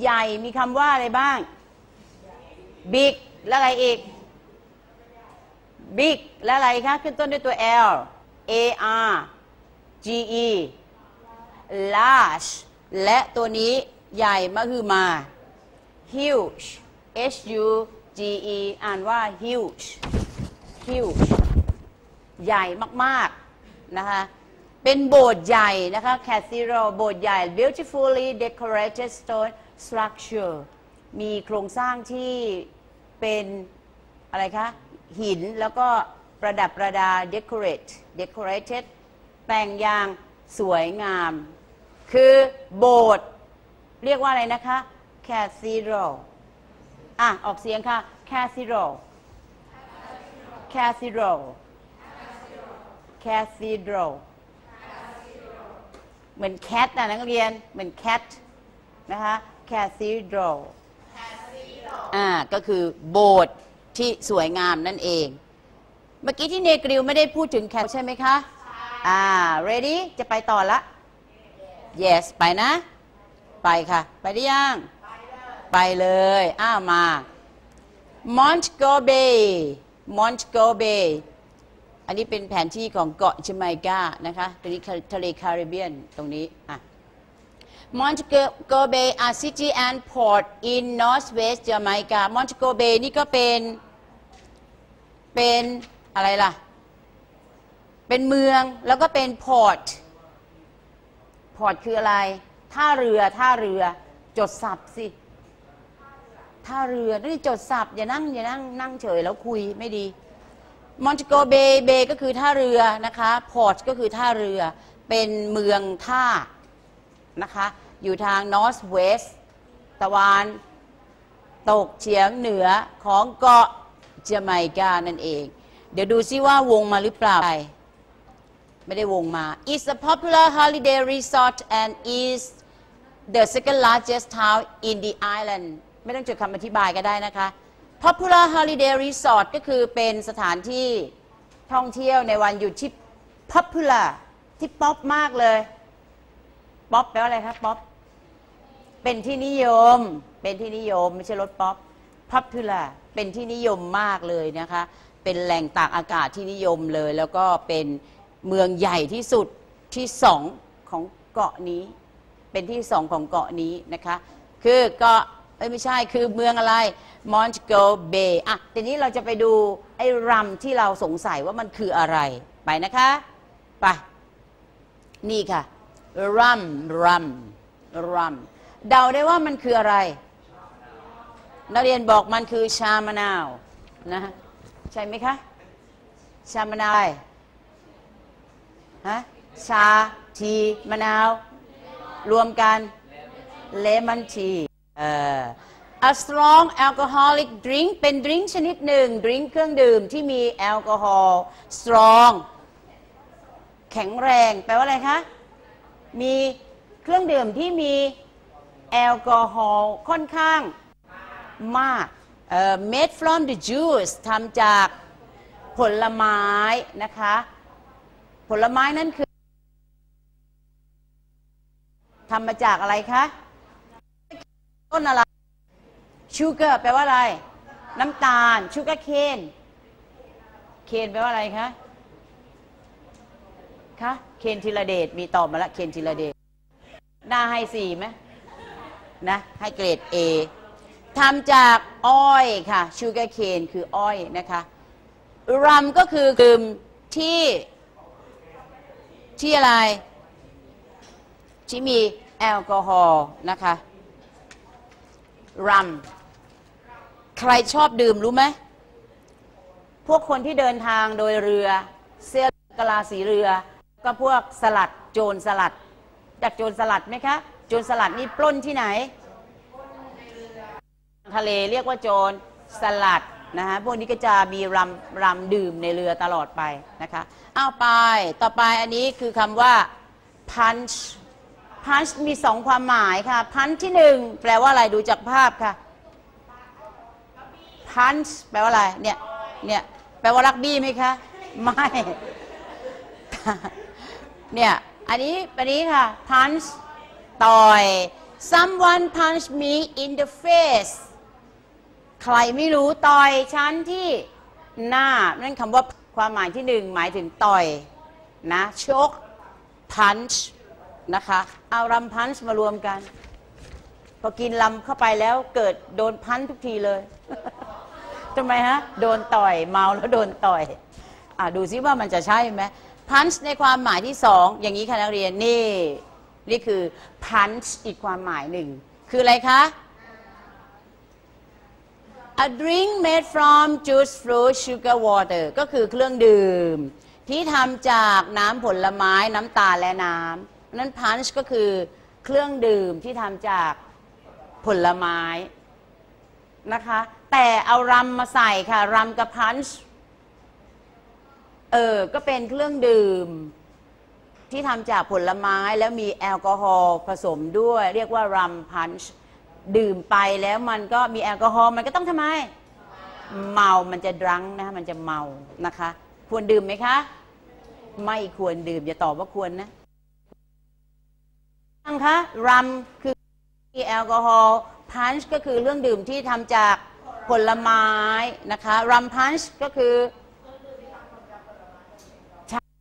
ใหญ่มีคำว่าอะไรบ้าง big แล้วอะไรอีก big และอะไรคะ ขึ้นต้นด้วยตัว L A R G E large และตัวนี้ใหญ่มาคือมา huge H U G E อ่านว่า huge huge ใหญ่มาก ๆ นะคะ เป็นโบสถ์ใหญ่นะคะ cathedral โบสถ์ใหญ่ beautifully decorated stone structure มีโครงสร้างที่เป็นอะไรคะ หินแล้วก็ประดับประดา decorate decorated แต่งอย่างสวยงาม คือโบสถ์เรียกว่าอะไรนะคะ cathedral อะ ออกเสียงค่ะ cathedral cathedral cathedral เหมือนแคทนะนักเรียน เหมือนแคทนะคะ cathedral อ่าก็คือโบสถ์ที่สวยงามนั่นเอง เมื่อกี้ที่เนกริวไม่ได้พูดถึงแคทใช่ไหมคะอ่า ready จะไปต่อละ yes ไปนะ ไปค่ะ ไปได้ยัง ไปเลย อ้ามา Montego Bay Montego Bay อันนี้เป็นแผนที่ของเกาะจาไมกานะคะตรงนี้ทะเลแคริเบียนตรงนี้อะ Montego Bay a city and port in northwest Jamaica Montego Bay นี่ก็เป็น เป็นอะไรล่ะ เป็นเมืองแล้วก็เป็น port port คืออะไร ท่าเรือ ท่าเรือ จดสับสิ ท่าเรือ นี่จดสับอย่านั่ง อย่านั่ง นั่งเฉยแล้วคุยไม่ดีมอนติโกเบย์เบย์ก็คือท่าเรือนะคะ พอร์ตก็คือท่าเรือ เป็นเมืองท่านะคะ อยู่ทาง north west ตะวันตกเฉียงเหนือของเกาะเจาไมกานั่นเอง เดี๋ยวดูซิว่าวงมาหรือเปล่า ไม่ได้วงมา It's a popular holiday resort and is the second largest town in the island ไม่ต้องจดคำอธิบายก็ได้นะคะ Popular Holiday Resort ก็คือเป็นสถานที่ท่องเที่ยวในวันหยุดที่ popular ที่ป๊อปมากเลย ป๊อปแปลว่าอะไรครับป๊อป เป็นที่นิยม เป็นที่นิยมไม่ใช่รถป๊อป popular เป็นที่นิยมมากเลยนะคะ เป็นแหล่งตากอากาศที่นิยมเลย แล้วก็เป็นเมืองใหญ่ที่สุดที่สองของเกาะนี้ เป็นที่สองของเกาะนี้นะคะ คือเกาะไม่ใช่คือเมืองอะไรมอน t โกเบอะทีนี้เราจะไปดู ไอ้รัมที่เราสงสัยว่ามันคืออะไร ไปนะคะ ไป นี่ค่ะรัมรัมรัม เดาได้ว่ามันคืออะไร นักเรียนบอกมันคือชามะนาวนะใช่ไหมคะ ชามะนาวอะไรฮะชาทีมะนาว รวมกันเลมอนทีเอ่อ a strong alcoholic drink เป็นดริงก์ชนิดหนึ่งดริงก์เครื่องดื่มที่มีแอลกอฮอล์ strong แข็งแรง แปลว่าอะไรคะ มีเครื่องดื่มที่มี แอลกอฮอล์ค่อนข้างมากเอ่อ made from the juice ทำจากผลไม้นะคะ ผลไม้นั่นคือทำมาจากอะไรคะต้นอะไรชูเกอร์แปลว่าอะไร น้ำตาลชูเกอร์เคนเคนแปลว่าอะไรคะคะเคนธีรเดชมีตอบมาล้วเคนธีรเดชหน้าให้สี่ไหม นะให้เกรด A ทำจากอ้อยค่ะชูเกอร์เคนคืออ้อยนะคะรัมก็คือดื่มที่ที่อะไร ที่มีแอลกอฮอล์นะคะรัมใครชอบดื่มรู้ไหมพวกคนที่เดินทางโดยเรือ เสื้อกลาสีเรือ ก็พวกสลัดโจรสลัดจากโจรสลัดไหมคะ จรสลัดนี่ปล้นที่ไหน ทะเลเรียกว่าโจรสลัดนะฮะพวกนี้ก็จะมีรำรำดื่มในเรือตลอดไปนะคะอ้าวไปต่อไปอันนี้คือคำว่า punch punch มีสองความหมายค่ะ punch ที่หนึ่งแปลว่าอะไรดูจากภาพค่ะ punch แปลว่าอะไรเนี่ยเนี่ยแปลว่ารักบี้ไหมคะ ไม่ เนี่ย อันนี้อันนี้ค่ะ punch ต่อย someone punch me in the face ใครไม่รู้ต่อยฉันที่หน้า นั่นคำว่าความหมายที่หนึ่งหมายถึงต่อยนะชก punch นะคะ เอารำ punch มารวมกัน พอกินลำเข้าไปแล้วเกิดโดนพันทุกทีเลยทำไมฮะ โดนต่อยเมาแล้วโดนต่อยอะดูซิว่ามันจะใช่ไหม punch ในความหมายที่สองอย่างนี้ค่ะนักเรียนนี่ นี่คือ punch อีกความหมายหนึ่ง คืออะไรคะ a drink made from juice fruit sugar water ก็คือเครื่องดื่ม ที่ทำจากน้ำผลไม้น้ำตาลและน้ำนั้น punch ก็คือเครื่องดื่มที่ทำจากผลไม้นะคะ แต่เอารำมาใส่ค่ะรำกับ punch เออ ก็เป็นเครื่องดื่ม ที่ทำจากผลไม้แล้วมีแอลกอฮอล์ผสมด้วย เรียกว่ารัมพันช์ดื่มไปแล้วมันก็มีแอลกอฮอล์มันก็ต้องทำไม เมามันจะดรังนะมันจะเมานะคะ ควรดื่มไหมคะ ไม่ควรดื่ม อย่าตอบว่าควรนะฟังคะรัมคือมีแอลกอฮอล์พันช์ก็คือเรื่องดื่มที่ทำจากผลไม้นะคะรัมพันช์ก็คือ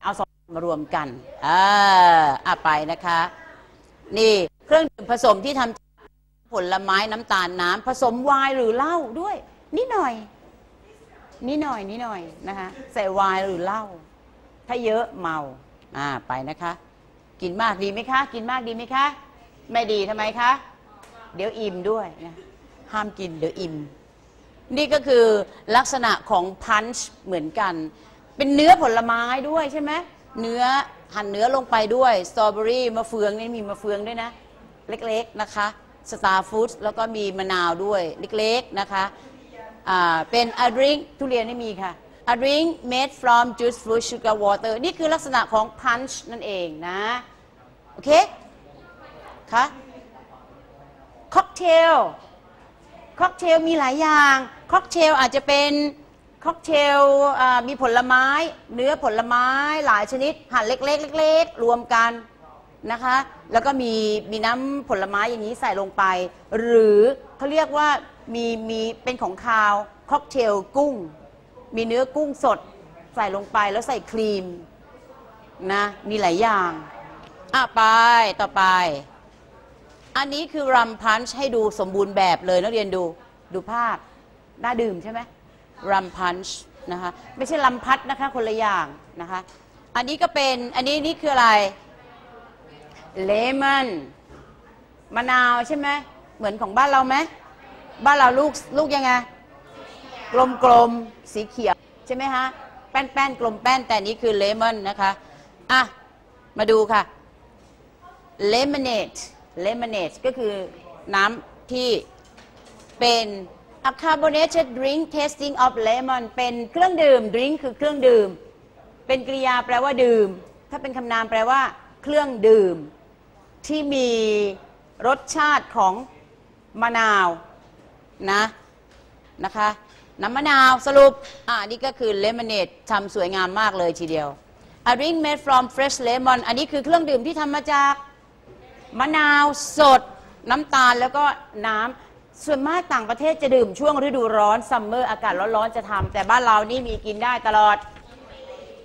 เอาสอง มารวมกันอ่าอะไปนะคะ นี่เครื่องดื่มผสมที่ทำจากผลไม้น้ำตาลน้ำผสมไวน์หรือเหล้าด้วย นิดหน่อย นิดหน่อยนิดหน่อยนะคะใส่ไวน์หรือเหล้าถ้าเยอะเมาอ่าไปนะคะ กินมากดีไหมคะ กินมากดีไหมคะ ไม่ดีทำไมคะ เดี๋ยวอิ่มด้วยนะห้ามกินเดี๋ยวอิ่ม นี่ก็คือลักษณะของพันช์เหมือนกัน เป็นเนื้อผลไม้ด้วยใช่ไหม เนื้อหั่นเนื้อลงไปด้วยสตรอเบอรี่มะเฟืองนี่มีมะเฟืองด้วยนะ เล็กๆนะคะสตาร์ฟู้ดแล้วก็มีมะนาวด้วยเล็กๆนะคะเป็น a drink ทุเรียนไม่มีค่ะ a drink made from juice fruit sugar water นี่คือลักษณะของ punch นั่นเองนะ โอเคคะค็อกเทลค็อกเทลมีหลายอย่างค็อกเทลอาจจะเป็น ค็อกเทลมีผลไม้ เนื้อผลไม้หลายชนิด หั่นเล็กๆเล็กๆรวมกันนะคะ แล้วก็มีมีน้ำผลไม้อย่างนี้ใส่ลงไป หรือเขาเรียกว่ามีมีเป็นของคาวค็อกเทลกุ้ง มีเนื้อกุ้งสดใส่ลงไปแล้วใส่ครีมนะมีหลายอย่างอะไปต่อไป อันนี้คือรัมพันช์ให้ดูสมบูรณ์แบบเลยนักเรียนดูดูภาพน่าดื่มใช่ไหม รัมพันช์นะคะ ไม่ใช่ลำพัดนะคะ คนละอย่างนะคะ อันนี้ก็เป็น อันนี้นี่คืออะไร เลมอน มะนาวใช่ไหม เหมือนของบ้านเราไหม บ้านเราลูกลูกยังไง กลมๆสีเขียว ใช่ไหมฮะ แป้นๆกลมแป้น แต่นนี้คือเลมอนนะคะ อะ มาดูค่ะ lemonade lemonade ก็คือน้ำที่เป็น a carbonated drink tasting of lemon เป็นเครื่องดื่ม drink คือเครื่องดื่ม เป็นกริยาแปลว่าดื่ม ถ้าเป็นคำนามแปลว่า เครื่องดื่ม ที่มีรสชาติของมะนาวนะนะคะน้ำมะนาวสรุป อ่านี่ก็คือเลมอนเนดทำสวยงามมากเลยทีเดียว a drink made from fresh lemon อันนี้คือเครื่องดื่มที่ทำมาจาก มะนาวสด น้ำตาลแล้วก็น้ำ ส่วนมากต่างประเทศจะดื่มช่วงฤดูร้อนซัมเมอร์อากาศร้อนๆจะทำแต่บ้านเรานี่มีกินได้ตลอด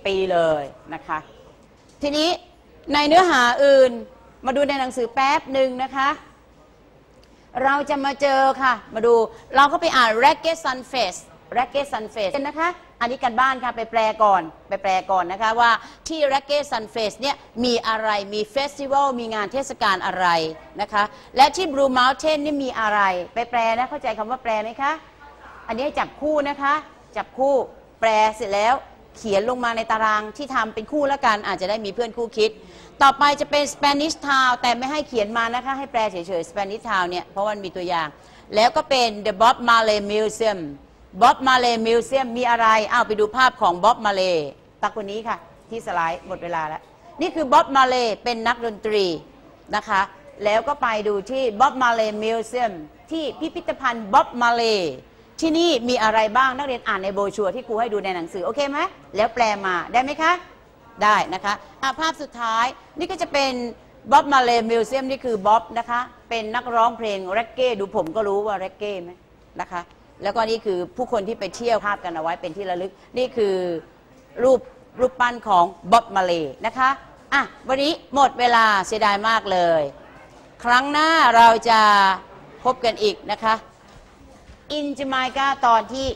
ปีเลยนะคะ ทีนี้ในเนื้อหาอื่นมาดูในหนังสือแป๊บหนึ่งนะคะ เราจะมาเจอค่ะ มาดูเราก็ไปอ่าน Racket Sunface Racket Sunface นะคะ อันนี้กันบ้านค่ะ ไปแปลก่อน ไปแปลก่อนนะคะว่าที่ Racket Sunfest เนี่ยมีอะไรมีเฟสติวัลมีงานเทศกาลอะไรนะคะ และที่ Blue Mountain นี่มีอะไร ไปแปลนะเข้าใจคำว่าแปลไหมคะ อันนี้จับคู่นะคะ จับคู่แปลเสร็จแล้วเขียนลงมาในตารางที่ทำเป็นคู่แล้วกันอาจจะได้มีเพื่อนคู่คิด ต่อไปจะเป็น Spanish Town แต่ไม่ให้เขียนมานะคะ ให้แปลเฉยๆ Spanish Town เนี่ยเพราะมันมีตัวอย่าง แล้วก็เป็น The Bob Marley Museum Bob Marley Museum มีอะไรอ้าวไปดูภาพของ Bob Marley ตักคนนี้ค่ะ ที่สไลด์หมดเวลาแล้ว นี่คือ Bob Marley เป็นนักดนตรีนะคะ แล้วก็ไปดูที่ Bob Marley Museum ที่พิพิธภัณฑ์ Bob Marley ที่นี่มีอะไรบ้างนักเรียนอ่านในโบชัวที่ครูให้ดูในหนังสือ โอเคไหมแล้วแปลมาได้ไหมคะ ได้นะคะะภาพสุดท้ายนี่ก็จะเป็นบ๊อบมาเลมิวเซียมนี่คือบ๊อบนะคะ เป็นนักร้องเพลงแร็กเก้ดูผมก็รู้ว่าแร็กเก้ไหมนะคะ แล้วก็นี่คือผู้คนที่ไปเที่ยวภาพกันเอาไว้เป็นที่ระลึก นี่คือรูปรูปปั้นของบ๊อบมาเลนะคะอะวันนี้หมดเวลาเสียดายมากเลย ครั้งหน้าเราจะพบกันอีกนะคะอินจมายกาตอนที่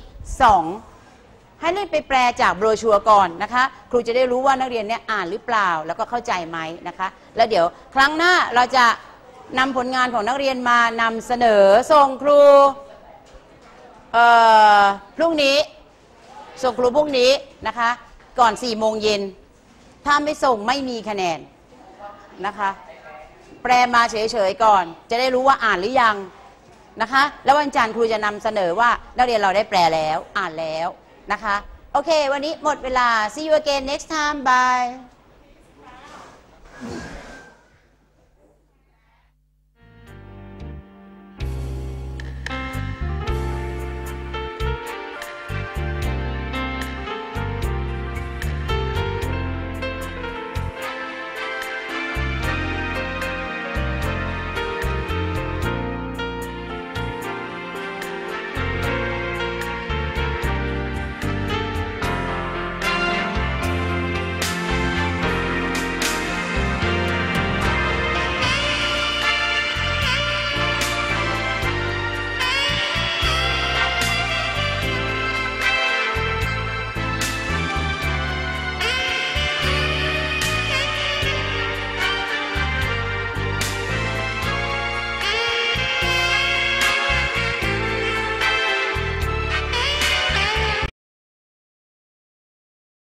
2 ให้เล่นไปแปลจากโบรชัวร์ก่อนนะคะ ครูจะได้รู้ว่านักเรียนเนี่ยอ่านหรือเปล่าแล้วก็เข้าใจไหมนะคะ แล้วเดี๋ยวครั้งหน้าเราจะนำผลงานของนักเรียนมานำเสนอส่งครู เอ่อพรุ่งนี้ ส่งครูพรุ่งนี้นะคะ ก่อน4ี่โมงเย็น ถ้าไม่ส่งไม่มีคะแนนนะคะ แปลมาเฉยๆก่อน จะได้รู้ว่าอ่านหรือยังนะคะ แล้ววันจันทร์ครูจะนำเสนอว่านักเรียนเราได้แปลแล้วอ่านแล้วนะคะ โอเค วันนี้หมดเวลา see you again next time bye